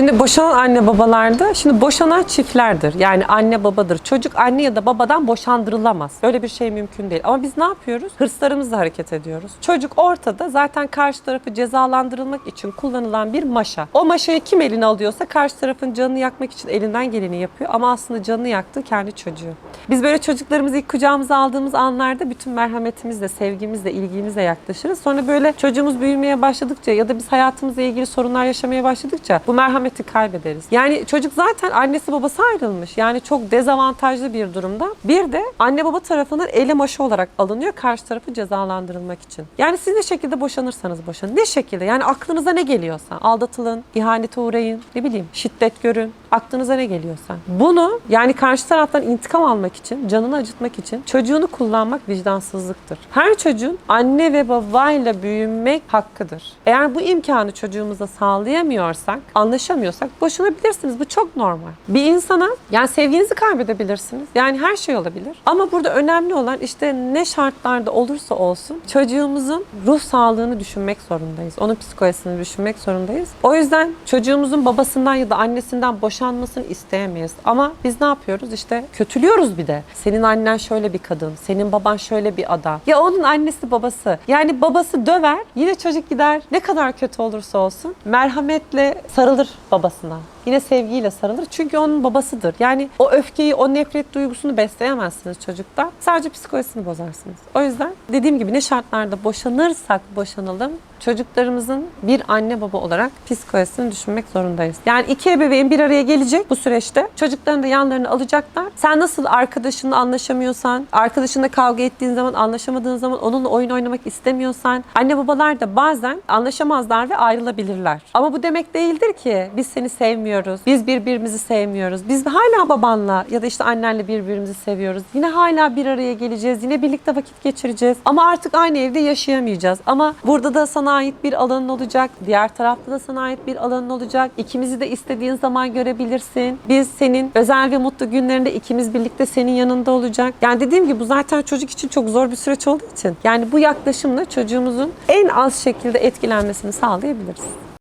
Şimdi boşanan anne babalarda, şimdi boşanan çiftlerdir. Yani anne babadır. Çocuk anne ya da babadan boşandırılamaz. Böyle bir şey mümkün değil. Ama biz ne yapıyoruz? Hırslarımızla hareket ediyoruz. Çocuk ortada zaten karşı tarafı cezalandırılmak için kullanılan bir maşa. O maşayı kim eline alıyorsa karşı tarafın canını yakmak için elinden geleni yapıyor. Ama aslında canını yaktı kendi çocuğu. Biz böyle çocuklarımızı ilk kucağımıza aldığımız anlarda bütün merhametimizle, sevgimizle, ilgimizle yaklaşırız. Sonra böyle çocuğumuz büyümeye başladıkça ya da biz hayatımızla ilgili sorunlar yaşamaya başladıkça bu merhameti kaybederiz. Yani çocuk zaten annesi babası ayrılmış. Yani çok dezavantajlı bir durumda. Bir de anne baba tarafından ele maşı olarak alınıyor karşı tarafı cezalandırılmak için. Yani siz ne şekilde boşanırsanız boşanın. Ne şekilde? Yani aklınıza ne geliyorsa. Aldatılın, ihanete uğrayın, ne bileyim şiddet görün. Aklınıza ne geliyorsa. Bunu yani karşı taraftan intikam almak için, canını acıtmak için çocuğunu kullanmak vicdansızlıktır. Her çocuğun anne ve babayla büyümek hakkıdır. Eğer bu imkanı çocuğumuza sağlayamıyorsak, anlaşamıyorsak boşanabilirsiniz. Bu çok normal. Bir insana yani sevginizi kaybedebilirsiniz. Yani her şey olabilir. Ama burada önemli olan işte ne şartlarda olursa olsun çocuğumuzun ruh sağlığını düşünmek zorundayız. Onun psikolojisini düşünmek zorundayız. O yüzden çocuğumuzun babasından ya da annesinden boşanmasını isteyemeyiz. Ama biz ne yapıyoruz? İşte kötülüyoruz bir de. Senin annen şöyle bir kadın, senin baban şöyle bir adam. Ya onun annesi babası. Yani babası döver, yine çocuk gider. Ne kadar kötü olursa olsun merhametle sarılır babasına. Yine sevgiyle sarılır. Çünkü onun babasıdır. Yani o öfkeyi, o nefret duygusunu besleyemezsiniz çocukta. Sadece psikolojisini bozarsınız. O yüzden dediğim gibi ne şartlarda boşanırsak boşanalım çocuklarımızın bir anne baba olarak psikolojisini düşünmek zorundayız. Yani iki ebeveyn bir araya gelecek bu süreçte. Çocuklarını da yanlarına alacaklar. Sen nasıl arkadaşınla anlaşamıyorsan, arkadaşınla kavga ettiğin zaman, anlaşamadığın zaman onunla oyun oynamak istemiyorsan, anne babalar da bazen anlaşamazlar ve ayrılabilirler. Ama bu demek değildir ki biz seni sevmiyoruz, biz birbirimizi sevmiyoruz. Biz hala babanla ya da işte annenle birbirimizi seviyoruz. Yine hala bir araya geleceğiz, yine birlikte vakit geçireceğiz. Ama artık aynı evde yaşayamayacağız. Ama burada da sana ait bir alanın olacak, diğer tarafta da sana ait bir alanın olacak. İkimizi de istediğin zaman görebilirsin. Biz senin özel ve mutlu günlerinde ikimiz birlikte senin yanında olacak. Yani dediğim gibi bu zaten çocuk için çok zor bir süreç olduğu için. Yani bu yaklaşımla çocuğumuzun en az şekilde etkilenmesini sağlayabiliriz.